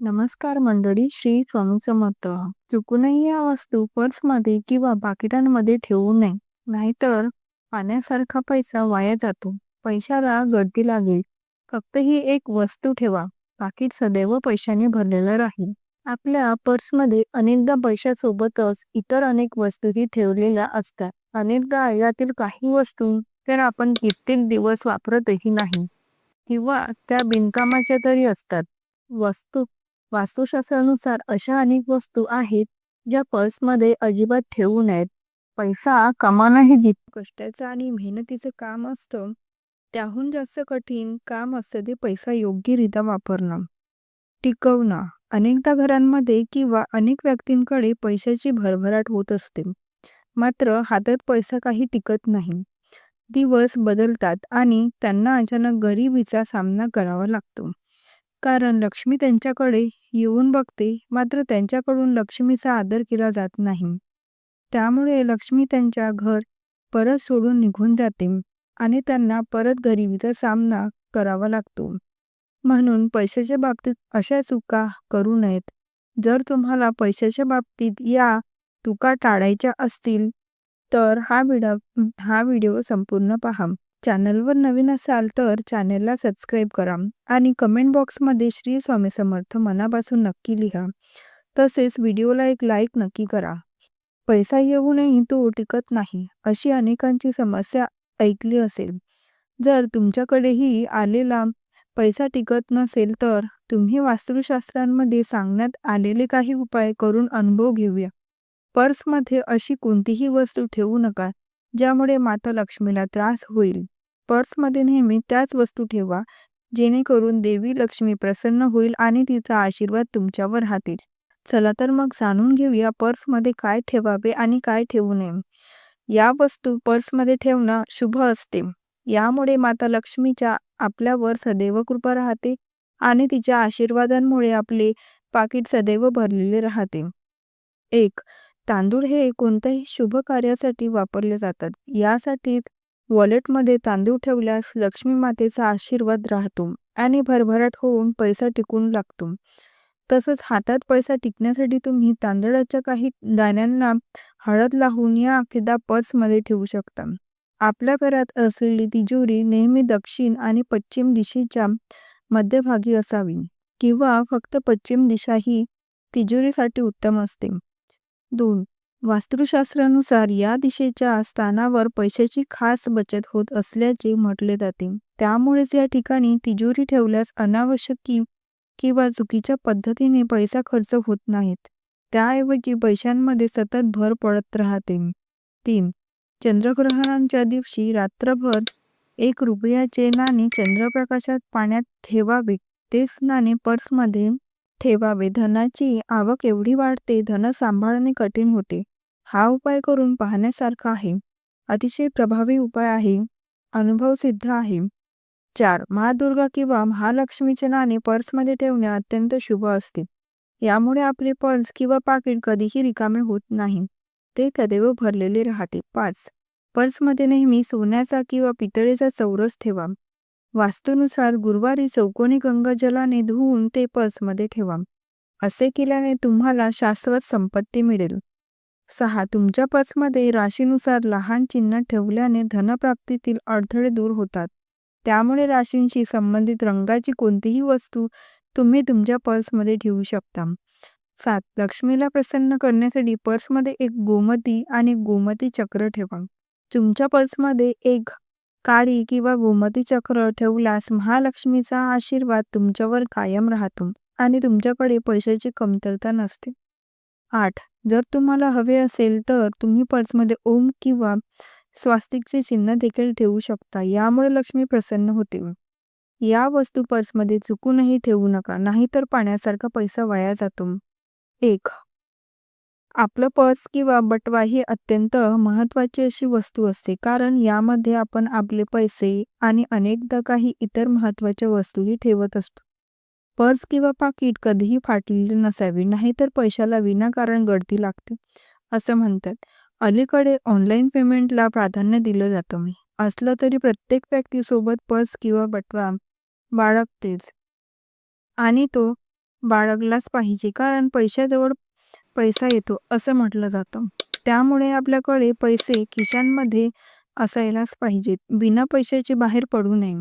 नमस्कार मंडळी श्री स्वामी समर्थ. चुकूनही या वस्तू पर्समध्ये किंवा पाकिटांमध्ये ठेवू नये. नाहीतर पाण्यासारखा पैसा वाया जातो. पैशाला गर्दी लागेल. फक्त ही एक वस्तू ठेवा. पाकिट सदैव पैशाने भरलेलं राहील. आपल्या पर्समध्ये अनेकदा पैशासोबतच इतर अनेक वस्तूही ठेवलेल्या असतात. अनेकदा यातील काही वस्तू तर आपण कित्येक दिवस वापरतही नाही. किंवा त्या बिनकामाच्या तरी असतात. वस्तू वास्तुशास्त्रानुसार अशा अनेक वस्तू आहेत ज्या पर्समध्ये अजिबात ठेवू नयेत. पैसा कमावणं हे जित कष्टाचं आणि मेहनतीचं काम असतं त्याहून जास्त कठीण काम असतं ते पैसा योग्यरित्या वापरणं. टिकवणं. अनेकदा घरांमध्ये किंवा अनेक व्यक्तींकडे पैशाची भरभराट होत असते. मात्र हातात पैसा काही टिकत नाही. दिवस बदलतात आणि त्यांना अचानक गरिबीचा सामना करावा लागतो. कारण लक्ष्मी त्यांच्याकडे येऊन बघते मात्र त्यांच्याकडून लक्ष्मीचा आदर केला जात नाही. त्यामुळे लक्ष्मी त्यांच्या घर परत सोडून निघून जाते आणि त्यांना परत गरिबीचा सामना करावा लागतो. म्हणून पैशाच्या बाबतीत अशा चुका करू नयेत. जर तुम्हाला पैशाच्या बाबतीत या चुका टाळायच्या असतील तर हा व्हिडिओ हा व्हिडिओ संपूर्ण पहा. चॅनलवर नवीन असाल तर चॅनलला सबस्क्राईब करा आणि कमेंट बॉक्समध्ये श्री स्वामी समर्थ मनापासून नक्की लिहा. तसेच व्हिडिओला एक लाईक नक्की करा. पैसा येऊनही तो टिकत नाही अशी अनेकांची समस्या ऐकली असेल. जर तुमच्याकडेही आलेला पैसा टिकत नसेल तर तुम्ही वास्तुशास्त्रांमध्ये सांगण्यात आलेले काही उपाय करून अनुभव घेऊया. पर्समध्ये अशी कोणतीही वस्तू ठेवू नका. ज्यामुळे माता लक्ष्मीला त्रास होईल. पर्समध्ये नेहमी त्याच वस्तू ठेवा जेणेकरून देवी लक्ष्मी प्रसन्न होईल आणि तिचा आशीर्वाद तुमच्यावर राहतील. चला तर मग जाणून घेऊया पर्समध्ये काय ठेवावे आणि काय ठेवू नये. या वस्तू पर्समध्ये ठेवणं शुभ असते. यामुळे माता लक्ष्मीच्या आपल्यावर सदैव कृपा राहते आणि तिच्या आशीर्वादांमुळे आपले पाकिट सदैव भरलेले राहते. एक तांदूळ हे कोणत्याही शुभ कार्यासाठी वापरले जातात. यासाठी वॉलेटमध्ये तांदूळ ठेवल्यास लक्ष्मी मातेचा आशीर्वाद राहतो आणि भरभराट होऊन पैसा टिकून लागतो. तसंच हातात पैसा टिकण्यासाठी तुम्ही तांदळाच्या काही दाण्यांना हळद लावून या अखेदा पर्समध्ये ठेवू शकता. आपल्या घरात असलेली तिजोरी नेहमी दक्षिण आणि पश्चिम दिशेच्या मध्यभागी असावी किंवा फक्त पश्चिम दिशा ही तिजोरीसाठी उत्तम असते. दोन. वास्तुशास्त्रानुसार या दिशेच्या स्थानावर पैशाची खास बचत होत असल्याचे म्हटले जाते. त्यामुळेच या ठिकाणी तिजोरी ठेवल्यास अनावश्यक किंवा चुकीच्या पद्धतीने पैसा खर्च होत नाहीत. त्याऐवजी पैशांमध्ये सतत भर पडत राहते. तीन. चंद्रग्रहणांच्या दिवशी रात्रभर एक रुपयाचे नाणे चंद्रप्रकाशात पाण्यात ठेवावे. तेच नाणे पर्समध्ये ठेवावे धनाची आवक एवढी वाढते धन सांभाळणे कठीण होते. हा उपाय करून पाहण्यासारखा आहे. अतिशय प्रभावी उपाय आहे. अनुभव सिद्ध आहे. चार. महादुर्गा किंवा महालक्ष्मीचे नाणे पर्समध्ये ठेवणे अत्यंत शुभ असते. यामुळे आपले पर्स किंवा पाकिट कधीही रिकामे होत नाही. ते सदैव भरलेले राहते. पाच. पर्समध्ये नेहमी सोन्याचा किंवा पितळेचा चौरस ठेवा. वास्तूनुसार गुरुवारी चौकोनी गंगाजलाने धुवून ते पर्समध्ये ठेवा. असे केल्याने तुम्हाला शाश्वत संपत्ती मिळेल. सहा. तुमच्या पर्समध्ये राशीनुसार लहान चिन्ह ठेवल्याने धनप्राप्तीतील अडथळे दूर होतात. त्यामुळे राशींशी संबंधित रंगाची कोणतीही वस्तू तुम्ही तुमच्या पर्समध्ये ठेवू शकता. सात. लक्ष्मीला प्रसन्न करण्यासाठी पर्समध्ये एक गोमती आणि गोमती चक्र ठेवा. तुमच्या पर्समध्ये एक काळी किंवा गोमती चक्र ठेवल्यास महालक्ष्मीचा आशीर्वाद तुमच्यावर कायम राहतो आणि तुमच्याकडे पैशाची कमतरता नसते. आठ. जर तुम्हाला हवे असेल तर तुम्ही पर्समध्ये ओम किंवा स्वास्तिकचे चिन्ह देखील ठेवू शकता यामुळे लक्ष्मी प्रसन्न होते. या वस्तू पर्समध्ये चुकूनही ठेवू नका नाहीतर पाण्यासारखा पैसा वाया जातो. एक. आपलं पर्स किंवा बटवा ही अत्यंत महत्वाची अशी वस्तू असते. कारण यामध्ये आपण आपले पैसे आणि अनेकदा काही इतर महत्त्वाच्या वस्तूही ठेवत असतो. पर्स किंवा पाकिट कधीही फाटलेली नसावी नाहीतर पैशाला विनाकारण गळती लागते असं म्हणतात. अलीकडे ऑनलाईन पेमेंटला प्राधान्य दिलं जातं. असलं तरी प्रत्येक व्यक्तीसोबत पर्स किंवा बटवा बाळगतेच. आणि तो बाळगलाच पाहिजे. कारण पैशाजवळ पैसा येतो असं म्हटलं जातं. त्यामुळे आपल्याकडे पैसे खिशांमध्ये असायलाच पाहिजेत. बिना पैशाचे बाहेर पडू नये.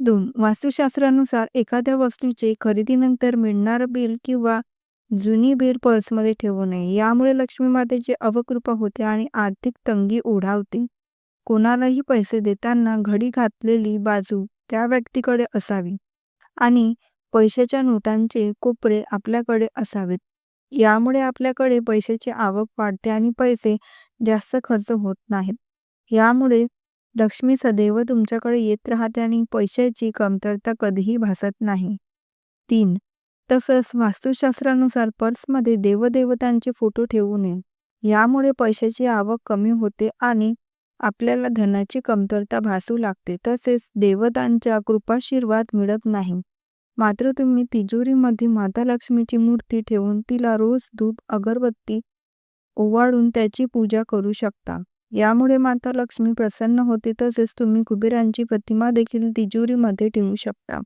दोन वास्तुशास्त्रानुसार एखाद्या वस्तूचे खरेदीनंतर मिळणारं बिल किंवा जुनी बिल पर्समध्ये ठेवू नये. यामुळे लक्ष्मी मातेची अवकृपा होते आणि आर्थिक तंगी ओढावते. कोणालाही पैसे देताना घडी घातलेली बाजू त्या व्यक्तीकडे असावी आणि पैशाच्या नोटांचे कोपरे आपल्याकडे असावेत. यामुळे आपल्याकडे पैशाची आवक वाढते आणि पैसे जास्त खर्च होत नाहीत. यामुळे लक्ष्मी सदैव तुमच्याकडे येत राहते आणि पैशाची कमतरता कधीही भासत नाही. तीन तसंच वास्तुशास्त्रानुसार पर्समध्ये देवदेवतांचे फोटो ठेवू नये. यामुळे पैशाची आवक कमी होते आणि आपल्याला धनाची कमतरता भासू लागते. तसेच देवतांच्या कृपाशीर्वाद मिळत नाही. मात्र तुम्ही तिजोरीमध्ये माता लक्ष्मीची मूर्ती ठेवून तिला रोज धूप अगरबत्ती ओवाळून त्याची पूजा करू शकता. यामुळे माता लक्ष्मी प्रसन्न होते तसेच तुम्ही कुबेरांची प्रतिमा देखील तिजोरीमध्ये ठेवू शकता.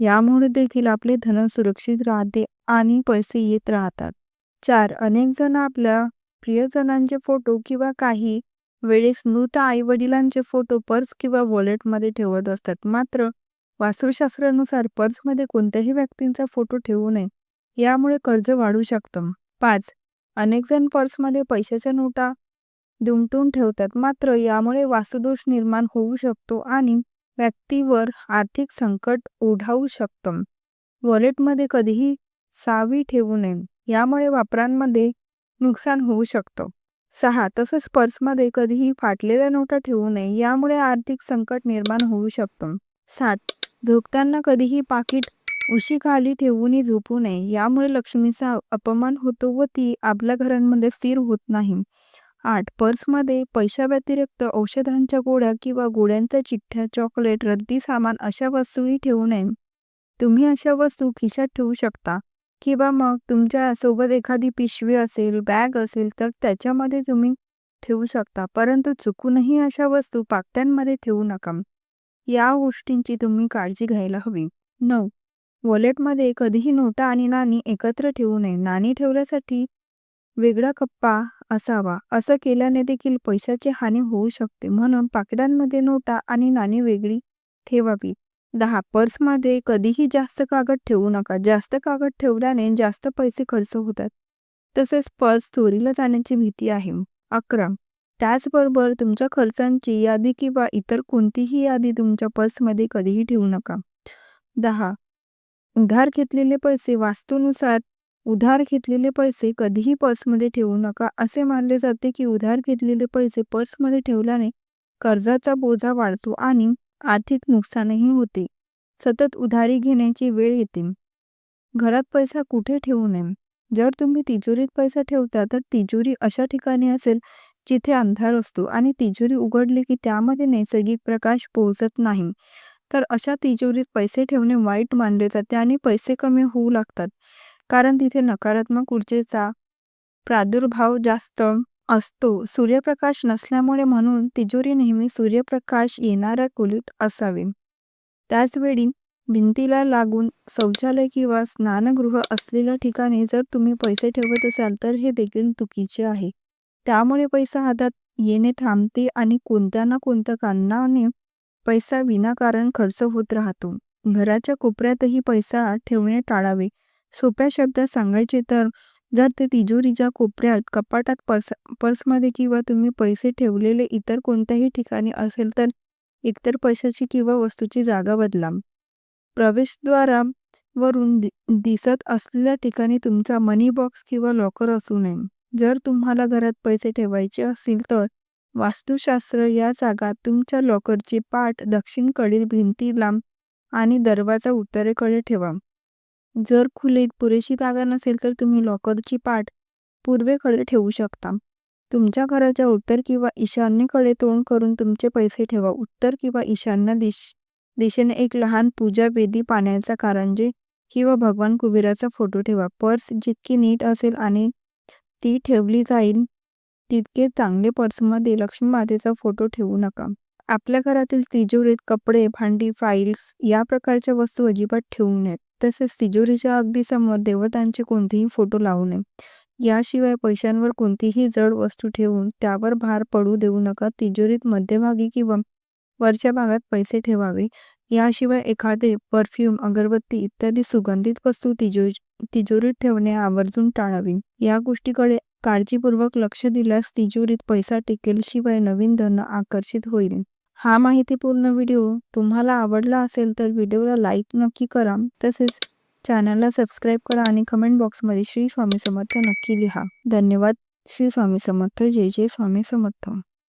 यामुळे देखील आपले धन सुरक्षित राहते आणि पैसे येत राहतात. चार अनेक जण आपल्या प्रियजनांचे फोटो किंवा काही वेळेस मृत आई वडिलांचे फोटो पर्स किंवा वॉलेटमध्ये ठेवत असतात. मात्र वास्तुशास्त्रानुसार पर्समध्ये कोणत्याही व्यक्तींचा फोटो ठेवू नये यामुळे कर्ज वाढू शकतं. पाच अनेकजण पर्समध्ये पैशाच्या नोटा दुमटून ठेवतात मात्र यामुळे वास्तुदोष निर्माण होऊ शकतो आणि व्यक्तीवर आर्थिक संकट ओढावू शकतं. वॉलेटमध्ये कधीही सावी ठेवू नये यामुळे वापरांमध्ये नुकसान होऊ शकतं. सहा तसंच पर्समध्ये कधीही फाटलेल्या नोटा ठेवू नये यामुळे आर्थिक संकट निर्माण होऊ शकतं. सात झोपताना कधीही पाकिट उशीखाली ठेवूनही झोपू नये. यामुळे लक्ष्मीचा अपमान होतो व ती आपल्या घरांमध्ये स्थिर होत नाही. आठ. पर्समध्ये पैशाव्यतिरिक्त औषधांच्या गोळ्या किंवा गोळ्यांच्या चिठ्ठ्या चॉकलेट रद्दी सामान अशा वस्तूही ठेवू नये. तुम्ही अशा वस्तू खिशात ठेवू शकता. किंवा मग तुमच्यासोबत एखादी पिशवी असेल बॅग असेल तर त्याच्यामध्ये तुम्ही ठेवू शकता. परंतु चुकूनही अशा वस्तू पाकट्यांमध्ये ठेवू नका. या गोष्टींची तुम्ही काळजी घ्यायला हवी. नऊ. वॉलेटमध्ये कधीही नोटा आणि नाणी एकत्र ठेवू नये. नाणी ठेवण्यासाठी वेगळा कप्पा असावा. असं केल्याने देखील पैशाची हानी होऊ शकते. म्हणून पाकिटांमध्ये नोटा आणि नाणी वेगळी ठेवावी. दहा. पर्समध्ये कधीही जास्त कागद ठेवू नका. जास्त कागद ठेवल्याने जास्त पैसे खर्च होतात. तसेच पर्स चोरीला जाण्याची भीती आहे. अकरा. त्याचबरोबर तुमच्या खर्चांची यादी किंवा इतर कोणतीही यादी तुमच्या पर्समध्ये कधीही ठेवू नका. दहा. उधार घेतलेले पैसे वास्तूनुसार उधार घेतलेले पैसे कधीही पर्समध्ये ठेवू नका असे मानले जाते की उधार घेतलेले पैसे पर्समध्ये ठेवल्याने कर्जाचा बोजा वाढतो आणि आर्थिक नुकसानही होते. सतत उधारी घेण्याची वेळ येते. घरात पैसा कुठे ठेवू नये? जर तुम्ही तिजोरीत पैसा ठेवता तर तिजोरी अशा ठिकाणी असेल जिथे अंधार असतो आणि तिजोरी उघडली की त्यामध्ये नैसर्गिक प्रकाश पोहोचत नाही. तर अशा तिजोरीत पैसे ठेवणे वाईट मानले जाते आणि पैसे कमी होऊ लागतात. कारण तिथे नकारात्मक ऊर्जेचा प्रादुर्भाव जास्त असतो. सूर्यप्रकाश नसल्यामुळे म्हणून तिजोरी नेहमी सूर्यप्रकाश येणाऱ्या खोलीत असावी. त्याचवेळी भिंतीला लागून शौचालय किंवा स्नानगृह असलेल्या ठिकाणी जर तुम्ही पैसे ठेवत असाल तर हे देखील चुकीचे आहे. त्यामुळे पैसा हातात येणे थांबते आणि कोणत्या ना कोणत्या कारणाने पैसा विनाकारण खर्च होत राहतो. घराच्या कोपऱ्यातही पैसा ठेवणे टाळावे. सोप्या शब्दात सांगायचे तर जर ते तिजोरीच्या कोपऱ्यात कपाटात पर्स पर्समध्ये किंवा तुम्ही पैसे ठेवलेले इतर कोणत्याही ठिकाणी असेल तर एकतर पैशाची किंवा वस्तूची जागा बदला प्रवेशद्वारावरून दि दिसत असलेल्या ठिकाणी तुमचा मनी बॉक्स किंवा लॉकर असू नये. जर तुम्हाला घरात पैसे ठेवायचे असतील तर वास्तुशास्त्र या जागा तुमच्या लॉकरची पाठ दक्षिणकडील भिंतीला आणि दरवाजा उत्तरेकडे ठेवा. जर खुलीत पुरेशी जागा नसेल तर तुम्ही लॉकरची पाठ पूर्वेकडे ठेवू शकता. तुमच्या घराच्या उत्तर किंवा ईशान्येकडे तोंड करून तुमचे पैसे ठेवा. उत्तर किंवा ईशान्य दिश दिशेने एक लहान पूजा वेदी पाण्याचा कारंजे किंवा भगवान कुबेराचा फोटो ठेवा. पर्स जितकी नीट असेल आणि ती ठेवली जाईल तितके चांगले पर्समध्ये लक्ष्मी मातेचा फोटो ठेवू नका. आपल्या घरातील तिजोरीत कपडे भांडी फाईल्स या प्रकारच्या वस्तू अजिबात ठेवू नयेत. तसेच तिजोरीच्या अगदी समोर देवतांचे कोणतेही फोटो लावू नये. याशिवाय पैशांवर कोणतीही जड वस्तू ठेवून त्यावर भार पडू देऊ नका. तिजोरीत मध्यभागी किंवा वरच्या भागात पैसे ठेवावे. याशिवाय एखादे परफ्यूम अगरबत्ती इत्यादी सुगंधित वस्तू तिजोरी तिजोरीत ठेवणे आवर्जून टाळावी. या गोष्टीकडे काळजीपूर्वक लक्ष दिल्यास तिजोरीत पैसा टिकेल शिवाय नवीन धन आकर्षित होईल. हा माहितीपूर्ण व्हिडिओ तुम्हाला आवडला असेल तर व्हिडिओला लाईक नक्की करा. तसेच चॅनलला सबस्क्राईब करा आणि कमेंट बॉक्समध्ये श्री स्वामी समर्थ नक्की लिहा. धन्यवाद. श्री स्वामी समर्थ. जय जय स्वामी समर्थ.